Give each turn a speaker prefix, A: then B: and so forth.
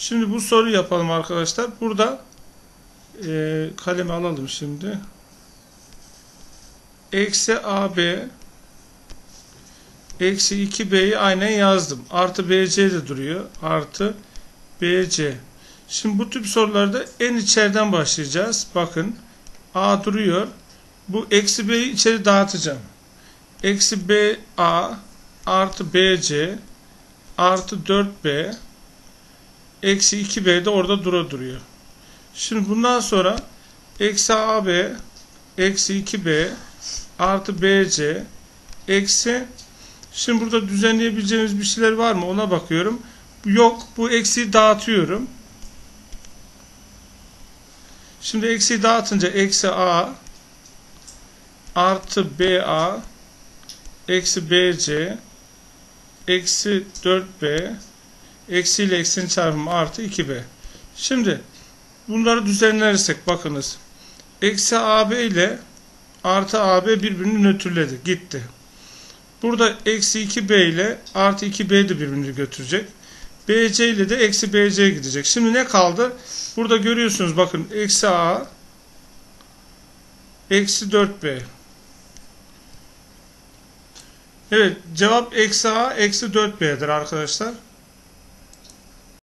A: Şimdi bu soruyu yapalım arkadaşlar. Burada e, kalemi alalım şimdi. Eksi AB eksi 2B'yi aynen yazdım. Artı BC de duruyor. Artı BC. Şimdi bu tip sorularda en içeriden başlayacağız. Bakın A duruyor. Bu eksi B'yi içeri dağıtacağım. Eksi BA artı BC artı 4B eksi 2b de orada dura duruyor. Şimdi bundan sonra eksi ab eksi 2b artı bc eksi şimdi burada düzenleyebileceğimiz bir şeyler var mı ona bakıyorum. Yok bu eksiyi dağıtıyorum. Şimdi eksiyi dağıtınca eksi a artı ba eksi bc eksi 4b eksi ile eksinin çarpımı artı 2b. Şimdi bunları düzenlersek bakınız. Eksi AB ile artı AB birbirini nötrledi. Gitti. Burada eksi 2B ile artı 2B de birbirini götürecek. BC ile de eksi BC gidecek. Şimdi ne kaldı? Burada görüyorsunuz bakın eksi A eksi 4B. Evet cevap eksi A eksi 4B'dir arkadaşlar.